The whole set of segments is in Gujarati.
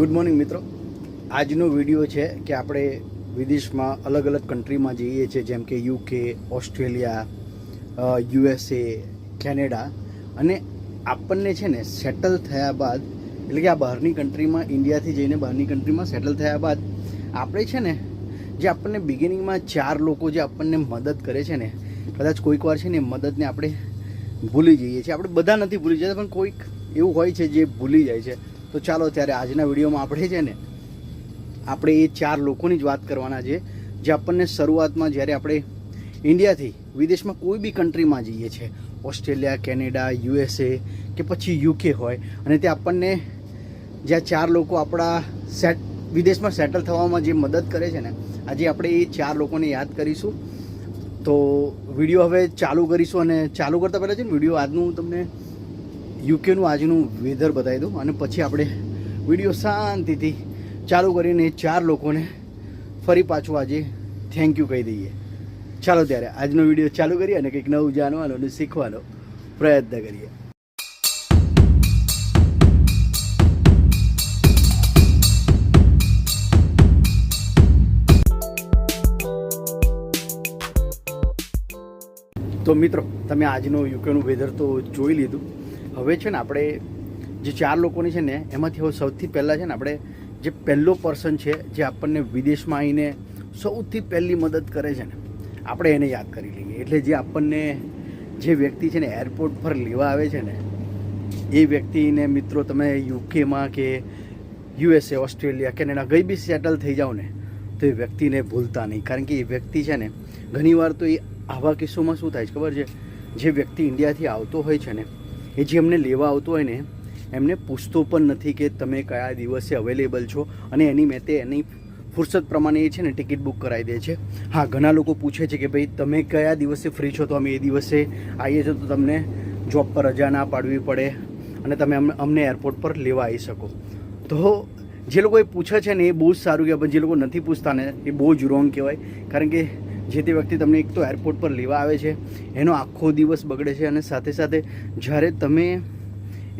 ગુડ મોર્નિંગ મિત્રો. આજનો વીડિયો છે કે આપણે વિદેશમાં અલગ અલગ કન્ટ્રીમાં જઈએ છીએ, જેમ કે યુકે ઓસ્ટ્રેલિયા યુએસએ કેનેડા અને આપણને છે ને સેટલ થયા બાદ, એટલે કે આ બહારની કન્ટ્રીમાં ઇન્ડિયાથી જઈને બહારની કન્ટ્રીમાં સેટલ થયા બાદ, આપણે છે ને જે આપણને બિગિનિંગમાં ચાર લોકો જે આપણને મદદ કરે છે ને, કદાચ કોઈક વાર છે ને મદદને આપણે ભૂલી જઈએ છીએ. આપણે બધા નથી ભૂલી જતા, પણ કોઈક એવું હોય છે જે ભૂલી જાય છે. તો ચાલો ત્યારે આજના વિડીયોમાં આપણે છે ને, આપણે એ ચાર લોકોની જ વાત કરવાના છે, જે આપણને શરૂઆતમાં જ્યારે આપણે ઇન્ડિયાથી વિદેશમાં કોઈ બી કન્ટ્રીમાં જઈએ છીએ ઓસ્ટ્રેલિયા, કેનેડા, યુએસએ કે પછી યુકે હોય, અને તે આપણને જ્યાં ચાર લોકો આપણા સેટ, વિદેશમાં સેટલ થવામાં જે મદદ કરે છે ને, આજે આપણે એ ચાર લોકોને યાદ કરીશું. તો વીડિયો હવે ચાલુ કરીશું અને ચાલુ કરતાં પહેલાં છે ને, વીડિયો આજનું હું તમને યુકેનું આજનું વેધર બતાવી દઉં અને પછી આપણે વીડિયો શાંતિથી ચાલુ કરીને ચાર લોકોને ફરી પાછું આજે થેન્ક યુ કહી દઈએ. ચાલો ત્યારે આજનો વીડિયો ચાલુ કરીએ અને કંઈક નવું જાણવાનો અને શીખવાનો પ્રયત્ન કરીએ. તો મિત્રો, તમે આજનો યુકેનું વેધર તો જોઈ લીધું. હવે છે ને આપણે જે ચાર લોકોની છે ને, એમાંથી હવે સૌથી પહેલાં છે ને આપણે જે પહેલો પર્સન છે, જે આપણને વિદેશમાં આવીને સૌથી પહેલી મદદ કરે છે ને, આપણે એને યાદ કરી લઈએ. એટલે જે આપણને જે વ્યક્તિ છે ને એરપોર્ટ પર લેવા આવે છે ને, એ વ્યક્તિને મિત્રો તમે યુકેમાં કે યુએસએ ઓસ્ટ્રેલિયા કેનેડા ગઈ બી સેટલ થઈ જાઓ ને, તો એ વ્યક્તિને ભૂલતા નહીં. કારણ કે એ વ્યક્તિ છે ને, ઘણીવાર તો એ આવા કિસ્સોમાં શું થાય છે ખબર છે? જે વ્યક્તિ ઇન્ડિયાથી આવતો હોય છે ને એ જે એમને લેવા આવતો હોય ને, એમને પૂછતો પણ નથી કે તમે કયા દિવસે અવેલેબલ છો. અને એની મેં તે એની ફુરસત પ્રમાણે એ છે ને ટિકિટ બુક કરાવી દે છે. હા, ઘણા લોકો પૂછે છે કે ભાઈ, તમે કયા દિવસે ફ્રી છો? તો અમે એ દિવસે આવીએ છીએ તો તમને જોબ પર રજા ના પાડવી પડે અને તમે અમને અમને એરપોર્ટ પર લેવા આવી શકો. તો જે લોકો એ પૂછે છે ને, એ બહુ જ સારું કહેવાય જે લોકો નથી પૂછતા ને, એ બહુ જ રોંગ કહેવાય. કારણ કે જે તે વ્યક્તિ તમને એક તો એરપોર્ટ પર લેવા આવે છે, એનો આખો દિવસ બગડે છે અને સાથે સાથે જ્યારે તમે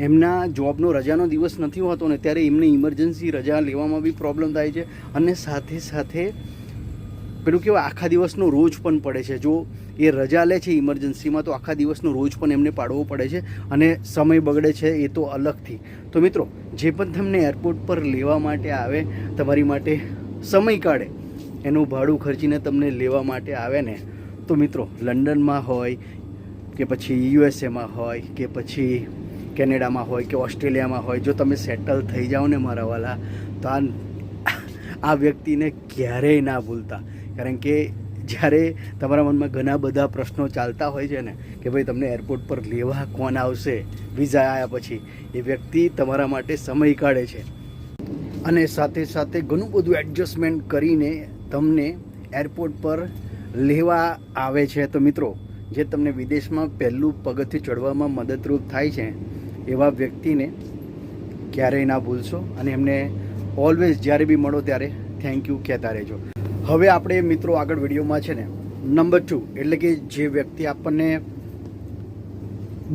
એમના જોબનો રજાનો દિવસ નથી હોતો ને ત્યારે એમને ઇમરજન્સી રજા લેવામાં બી પ્રોબ્લેમ થાય છે અને સાથે સાથે પેલું કેવું આખા દિવસનો રોજ પણ પડે છે. જો એ રજા લે છે ઇમરજન્સીમાં તો આખા દિવસનો રોજ પણ એમને પાડવો પડે છે અને સમય બગડે છે એ તો અલગથી. તો મિત્રો, જે પણ તમને એરપોર્ટ પર લેવા માટે આવે, તમારી માટે સમય કાઢે એનું ભાડું ખર્ચીને તમને લેવા માટે આવે ને, તો મિત્રો, લંડનમાં હોય કે પછી યુએસએમાં હોય કે પછી કેનેડામાં હોય કે ઓસ્ટ્રેલિયામાં હોય, જો તમે સેટલ થઈ જાઓ ને મારા વાલા, તો આ આ વ્યક્તિને ક્યારેય ના ભૂલતા. કારણ કે જ્યારે તમારા મનમાં ઘણા બધા પ્રશ્નો ચાલતા હોય છે ને, કે ભાઈ તમને એરપોર્ટ પર લેવા કોણ આવશે, વિઝા આવ્યા પછી, એ વ્યક્તિ તમારા માટે સમય કાઢે છે. અને સાથે સાથે ઘણું બધું એડજસ્ટમેન્ટ કરીને તમને એરપોર્ટ પર લેવા આવે છે. તો મિત્રો, જે તમને વિદેશમાં પહેલું પગથિયું ચડવામાં મદદરૂપ થાય છે, એવા વ્યક્તિને ક્યારેય ના ભૂલશો અને એમને ઓલવેઝ જ્યારે બી મળો ત્યારે થેન્ક યુ કહેતા રહેજો. હવે આપણે મિત્રો આગળ વિડીયોમાં છે ને નંબર ટુ એટલે કે જે વ્યક્તિ આપણને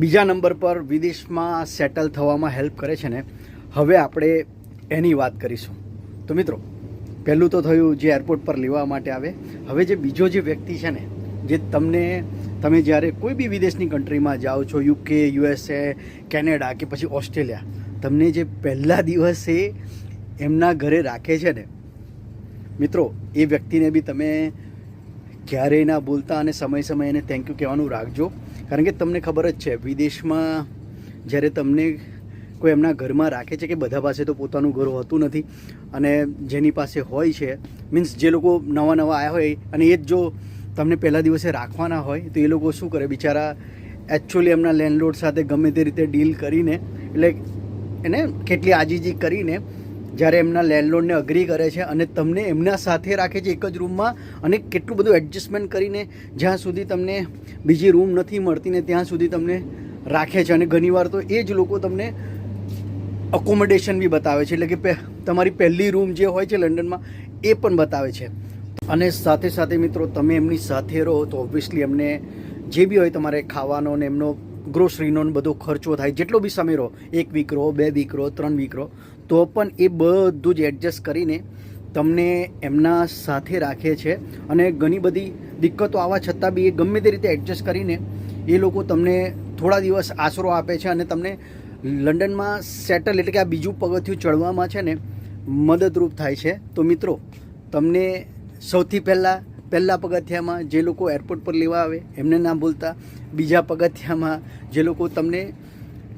બીજા નંબર પર વિદેશમાં સેટલ થવામાં હેલ્પ કરે છે ને, હવે આપણે એની વાત કરીશું. તો મિત્રો પહેલું તો થયું જે એરપોર્ટ પર લેવા માટે આવે. હવે જે બીજો જે વ્યક્તિ છે ને, જે તમને, તમે જ્યારે કોઈ બી વિદેશની કન્ટ્રીમાં જાઓ છો યુકે યુએસએ કેનેડા કે પછી ઓસ્ટ્રેલિયા તમને જે પહેલા દિવસે એમના ઘરે રાખે છે ને, મિત્રો, એ વ્યક્તિને બી તમે ક્યારેય ના બોલતા અને સમય સમયે એને થેન્ક યુ કહેવાનું રાખજો. કારણ કે તમને ખબર જ છે, વિદેશમાં જ્યારે તમને કોઈ એમના ઘરમાં રાખે છે કે બધા પાસે તો પોતાનું ઘર હોતું નથી અને જેની પાસે હોય છે મીન્સ જે લોકો નવા નવા આવ્યા હોય અને એ જ જો તમને પહેલા દિવસે રાખવાના હોય તો એ લોકો શું કરે? બિચારા એકચ્યુઅલી એમના લેન્ડલોડ સાથે ગમે તે રીતે ડીલ કરીને, એટલે એને કેટલી આજીજી કરીને જ્યારે એમના લેન્ડલોડને અગ્રી કરે છે અને તમને એમના સાથે રાખે છે એક જ રૂમમાં અને કેટલું બધું એડજસ્ટમેન્ટ કરીને જ્યાં સુધી તમને બીજી રૂમ નથી મળતી ને ત્યાં સુધી તમને રાખે છે અને ઘણીવાર તો એ જ લોકો તમને અકોમોડેશન બી બતાવે છે, એટલે કે તમારી પહેલી રૂમ જે હોય છે લંડનમાં, એ પણ બતાવે છે. અને સાથે સાથે મિત્રો, તમે એમની સાથે રહો, તો ઓબ્વિયસલી એમને જે બી હોય તમારે ખાવાનો ને એમનો ગ્રોસરીનો ને બધો ખર્ચો થાય, જેટલો બી સમય રહો, એક વીક રહો, બે વીક રહો, ત્રણ વીક રહો, તો પણ એ બધું જ એડજસ્ટ કરીને તમને એમના સાથે રાખે છે. અને ઘણી બધી દિક્કતો આવવા છતાં બી એ ગમે તે રીતે એડજસ્ટ કરીને એ લોકો તમને થોડા દિવસ આશરો આપે છે અને તમને લંડનમાં સેટલ એટલે કે આ બીજું પગથિયું ચડવામાં છે ને, મદદરૂપ થાય છે. તો મિત્રો, તમને સૌથી પહેલાં પહેલાં પગથિયામાં જે લોકો એરપોર્ટ પર લેવા આવે, એમને ના ભૂલતા. બીજા પગથિયામાં જે લોકો તમને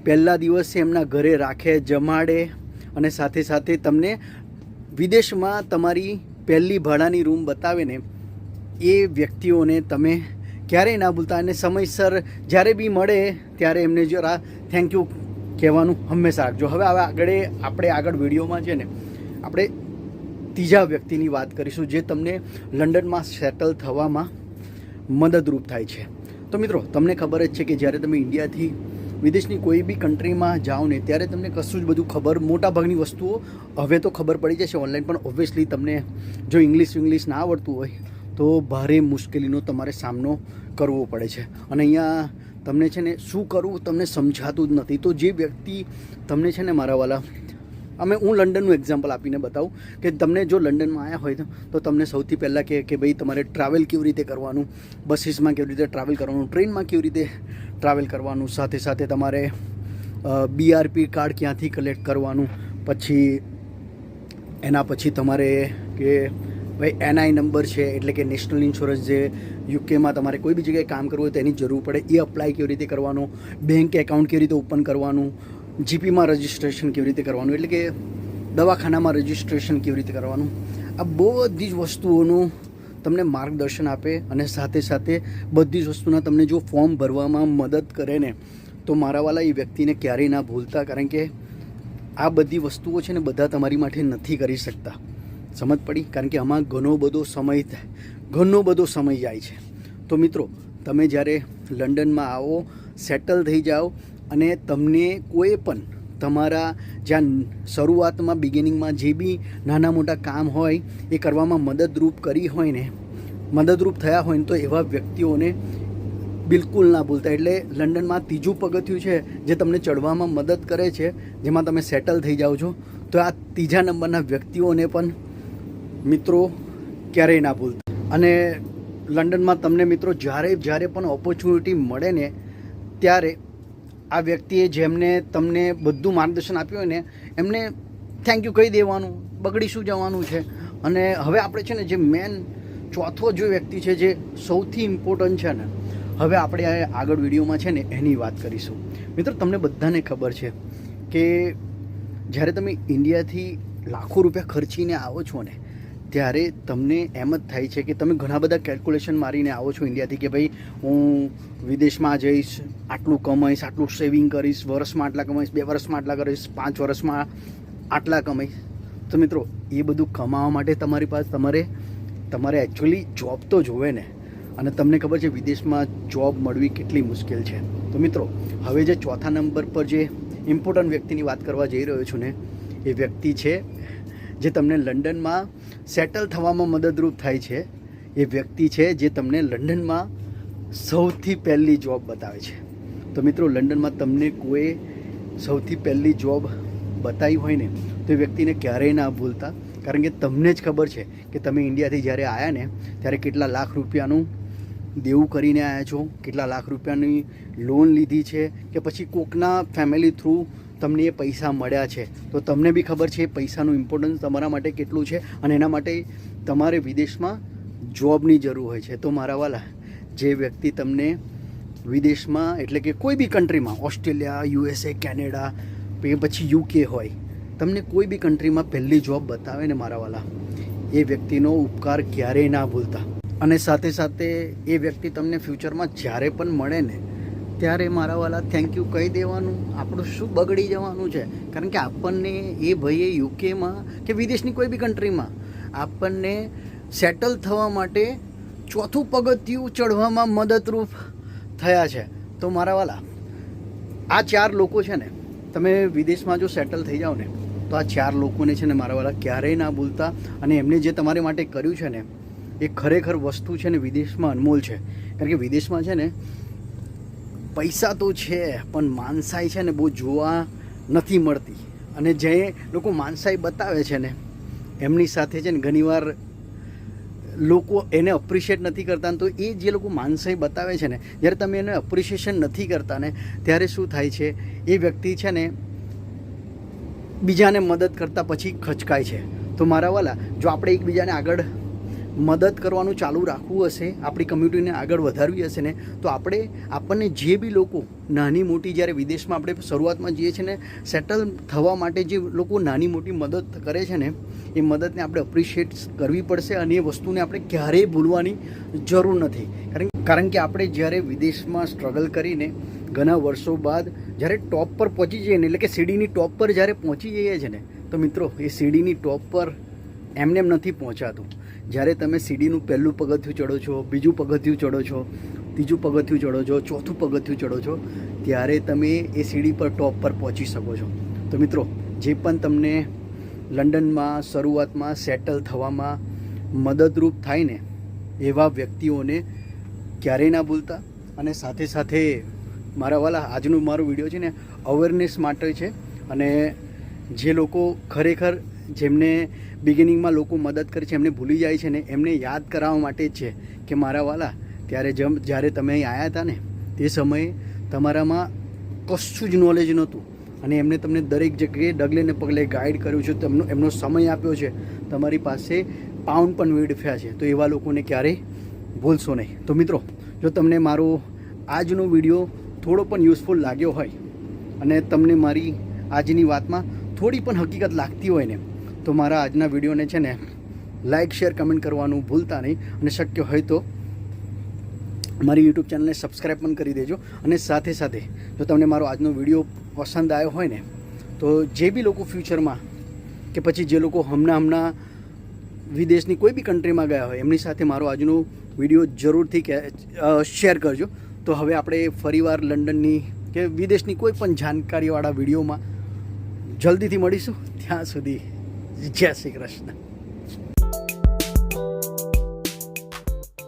પહેલા દિવસે એમના ઘરે રાખે, જમાડે અને સાથે સાથે તમને વિદેશમાં તમારી પહેલી ભાડાની રૂમ બતાવે ને, એ વ્યક્તિઓને તમે ક્યારેય ના ભૂલતા અને સમયસર જ્યારે બી મળે, ત્યારે એમને જરા થેન્ક યુ કહેવાનું હંમેશા રાખજો. હવે હવે આગળ આપણે આગળ વિડીયોમાં છે ને, આપણે ત્રીજા વ્યક્તિની વાત કરીશું જે તમને લંડનમાં સેટલ થવામાં મદદરૂપ થાય છે. તો મિત્રો, તમને ખબર જ છે કે જ્યારે તમે ઇન્ડિયાથી વિદેશની કોઈ બી કન્ટ્રીમાં જાઓ ને, ત્યારે તમને કશું જ બધું ખબર, મોટાભાગની વસ્તુઓ હવે તો ખબર પડી જશે ઓનલાઈન, પણ ઓબ્વિયસલી તમને જો ઇંગ્લિશ ઇંગ્લિશ ના આવડતું હોય, તો ભારે મુશ્કેલીનો તમારે સામનો કરવો પડે છે. અને અહીંયા તમને છે ને શું કરવું તમને સમજાતું જ નથી. તો જે વ્યક્તિ તમને છે ને મારા વાલા અમે હું લંડનનું એક્ઝામ્પલ આપીને બતાવું કે તમને જો લંડનમાં આવ્યા હોય તો- તમને સૌથી પહેલાં કે કે ભાઈ તમારે ટ્રાવેલ કેવી રીતે કરવાનું બસીસમાં કેવી રીતે ટ્રાવેલ કરવાનું ટ્રેનમાં કેવી રીતે ટ્રાવેલ કરવાનું, સાથે સાથે તમારે બીઆરપી કાર્ડ ક્યાંથી કલેક્ટ કરવાનું, પછી એના પછી તમારે કે ભાઈ, એનઆઈ નંબર છે, એટલે કે નેશનલ ઇન્સ્યોરન્સ જે યુકેમાં તમારે કોઈ બી જગ્યાએ કામ કરવું હોય તેની જરૂર પડે. એ અપ્લાય કેવી રીતે કરવાનું? બેંક એકાઉન્ટ કેવી રીતે ઓપન કરવાનું? જીપીમાં રજિસ્ટ્રેશન કેવી રીતે કરવાનું? એટલે કે દવાખાનામાં રજિસ્ટ્રેશન કેવી રીતે કરવાનું? આ બધી જ વસ્તુઓનું તમને માર્ગદર્શન આપે અને સાથે સાથે બધી જ વસ્તુના તમને જો ફોર્મ ભરવામાં મદદ કરે ને, તો મારાવાલા એ વ્યક્તિને ક્યારેય ના ભૂલતા. કારણ કે આ બધી વસ્તુઓ છે ને, બધા તમારી માટે નથી કરી શકતા. સમજ પડી? કારણ કે આમાં ઘણો બધો સમય ઘણો બધો સમય જાય છે. તો મિત્રો, તમે જ્યારે લંડનમાં આવો સેટલ થઈ જાઓ અને તમને કોઈ પણ તમારા જ્યાં શરૂઆતમાં બિગિનિંગમાં જે બી નાના મોટા કામ હોય, એ કરવામાં મદદરૂપ કરી હોય ને, મદદરૂપ થયા હોય ને, તો એવા વ્યક્તિઓને બિલકુલ ના ભૂલતા. એટલે લંડનમાં ત્રીજું પગથિયું છે, જે તમને ચડવામાં મદદ કરે છે, જેમાં તમે સેટલ થઈ જાઓ છો. તો આ ત્રીજા નંબરના વ્યક્તિઓને પણ મિત્રો ક્યારેય ના ભૂલતા. અને લંડનમાં તમને મિત્રો જ્યારે જ્યારે પણ ઓપોર્ચ્યુનિટી મળે ને ત્યારે આ વ્યક્તિએ જેમને તમને બધું માર્ગદર્શન આપ્યું હોય ને, એમને થેન્ક યુ કહી દેવાનું બગડી શું જવાનું છે. અને હવે આપણે છે ને જે મેન ચોથો જે વ્યક્તિ છે જે સૌથી ઇમ્પોર્ટન્ટ છે ને, હવે આપણે આગળ વિડીયોમાં છે ને એની વાત કરીશું. મિત્રો, તમને બધાને ખબર છે કે જ્યારે તમે ઇન્ડિયાથી લાખો રૂપિયા ખર્ચીને આવો છો ને ત્યારે તમને એમ જ થાય છે કે તમે ઘણા બધા કેલ્ક્યુલેશન મારીને આવો છો ઇન્ડિયાથી કે ભાઈ, હું વિદેશમાં જઈશ, આટલું કમાઈશ, આટલું સેવિંગ કરીશ, વર્ષમાં આટલા કમાઈશ, બે વર્ષમાં આટલા કરીશ, પાંચ વર્ષમાં આટલા કમાઈશ. તો મિત્રો, એ બધું કમાવા માટે તમારી પાસે, તમારે તમારે એકચ્યુઅલી જોબ તો જોવે ને. અને તમને ખબર છે વિદેશમાં જોબ મળવી કેટલી મુશ્કેલ છે. તો મિત્રો, હવે જે ચોથા નંબર પર જે ઇમ્પોર્ટન્ટ વ્યક્તિની વાત કરવા જઈ રહ્યો છું ને, એ વ્યક્તિ છે જે તમને લંડનમાં સેટલ થવામાં મદદરૂપ થાય છે, એ વ્યક્તિ છે જે તમને લંડનમાં સૌથી પહેલી જોબ બતાવે છે. તો મિત્રો, લંડનમાં તમને કોઈ સૌથી પહેલી જોબ બતાવી હોય ને, તો એ વ્યક્તિને ક્યારેય ના ભૂલતા. કારણ કે તમને જ ખબર છે કે તમે ઇન્ડિયાથી જ્યારે આવ્યા ને, ત્યારે કેટલા લાખ રૂપિયાનું દેવું કરીને આવ્યા છો, કેટલા લાખ રૂપિયાની લોન લીધી છે, કે પછી કોકના ફેમિલી થ્રુ તમને એ પૈસા મળ્યા છે. તો તમને બી ખબર છે એ પૈસાનું ઇમ્પોર્ટન્સ તમારા માટે કેટલું છે અને એના માટે તમારે વિદેશમાં જોબની જરૂર હોય છે. તો મારા વાલા, જે વ્યક્તિ તમને વિદેશમાં એટલે કે કોઈ બી કન્ટ્રીમાં ઓસ્ટ્રેલિયા યુએસએ કેનેડા કે પછી યુકે હોય, તમને કોઈ બી કન્ટ્રીમાં પહેલી જોબ બતાવે ને મારા વાલા, એ વ્યક્તિનો ઉપકાર ક્યારેય ના ભૂલતા. અને સાથે સાથે એ વ્યક્તિ તમને ફ્યુચરમાં જ્યારે પણ મળે ને ત્યારે મારા વાલા થેન્ક યુ કહી દેવાનું. આપણું શું બગડી જવાનું છે? કારણ કે આપણને એ ભાઈએ યુકેમાં કે વિદેશની કોઈ બી કન્ટ્રીમાં આપણને સેટલ થવા માટે ચોથું પગથિયું ચડવામાં મદદરૂપ થયા છે. તો મારા વાલા આ ચાર લોકો છે ને, તમે વિદેશમાં જો સેટલ થઈ જાઓ ને, તો આ ચાર લોકોને છે ને મારા વાલા ક્યારેય ના ભૂલતા અને એમને જે તમારી માટે કર્યું છે ને, એ ખરેખર વસ્તુ છે ને વિદેશમાં અનમોલ છે. કારણ કે વિદેશમાં છે ને પૈસા તો છે, પણ માનસાઈ છે ને બહુ જોવા નથી મળતી. અને જે લોકો માનસાઈ બતાવે છે ને, એમની સાથે છે ને ઘણીવાર લોકો એને અપ્રિશિએટ નથી કરતા. તો એ જે લોકો માનસાઈ બતાવે છે ને, જ્યારે તમે એને અપ્રિશિએશન નથી કરતા ને, ત્યારે શું થાય છે, એ વ્યક્તિ છે ને બીજાને મદદ કરતાં પછી ખચકાય છે. તો મારા વાલા, જો આપણે એકબીજાને આગળ મદદ કરવાનું ચાલુ રાખવું હશે, આપણી કમ્યુનિટીને આગળ વધારવી હશે ને, તો આપણે, આપણને જે બી લોકો નાની મોટી જ્યારે વિદેશમાં આપણે શરૂઆતમાં જઈએ છીએ ને સેટલ થવા માટે જે લોકો નાની મોટી મદદ કરે છે ને, એ મદદને આપણે અપ્રિશિએટ કરવી પડશે અને એ વસ્તુને આપણે ક્યારેય ભૂલવાની જરૂર નથી. કારણ કારણ કે આપણે જ્યારે વિદેશમાં સ્ટ્રગલ કરીને ઘણા વર્ષો બાદ જ્યારે ટોપ પર પહોંચી જઈએ ને, એટલે કે સીડીની ટોપ પર જ્યારે પહોંચી જઈએ છે ને, તો મિત્રો, એ સીડીની ટોપ પર એમને એમ નથી પહોંચાતું. જ્યારે તમે સીડીનું પહેલું પગથિયું ચડો છો, બીજું પગથિયું ચડો છો, ત્રીજું પગથિયું ચડો છો, ચોથું પગથિયું ચડો છો, ત્યારે તમે એ સીડી પર ટોપ પર પહોંચી શકો છો. તો મિત્રો, જે પણ તમને લંડનમાં શરૂઆતમાં સેટલ થવામાં મદદરૂપ થાય ને એવા વ્યક્તિઓને ક્યારેય ના ભૂલતા. અને સાથે સાથે મારા વાલા, આજનું મારો વીડિયો છે ને અવેરનેસ માટે છે. અને જે લોકો ખરેખર જેમને બિગિનિંગમાં લોકો મદદ કરે છે, એમને ભૂલી જાય છે ને એમને યાદ કરાવવા માટે જ છે કે મારા વાલા, ત્યારે જેમ, જ્યારે તમે અહીં આવ્યા હતા ને, તે સમયે તમારામાં કશું જ નોલેજ નહોતું. અને એમને તમને દરેક જગ્યાએ ડગલે ને પગલે ગાઈડ કર્યું છે, તેમનો, એમનો સમય આપ્યો છે. તમારી પાસે પાઉન્ડ પણ વેડફ્યા છે. તો એવા લોકોને ક્યારેય ભૂલશો નહીં. તો મિત્રો, જો તમને મારો આજનો વીડિયો થોડો પણ યુઝફુલ લાગ્યો હોય અને તમને મારી આજની વાતમાં થોડી પણ હકીકત લાગતી હોય ને તો મારા આજના વિડીયોને છે ને લાઇક શેર કમેન્ટ કરવાનું ભૂલતા નહીં અને શક્ય હોય તો મારી યુટ્યુબ ચેનલને સબસ્ક્રાઈબ પણ કરી દેજો અને સાથે સાથે જો તમને મારો આજનો વીડિયો પસંદ આવ્યો હોય ને, તો જે બી લોકો ફ્યુચરમાં કે પછી જે લોકો હમણાં હમણાં વિદેશની કોઈ બી કન્ટ્રીમાં ગયા હોય, એમની સાથે મારો આજનો વીડિયો જરૂરથી કે શેર કરજો. તો હવે આપણે ફરીવાર લંડનની કે વિદેશની કોઈ પણ જાણકારીવાળા વિડીયોમાં જલ્દીથી મળીશું. ત્યાં સુધી જય શ્રી કૃષ્ણ.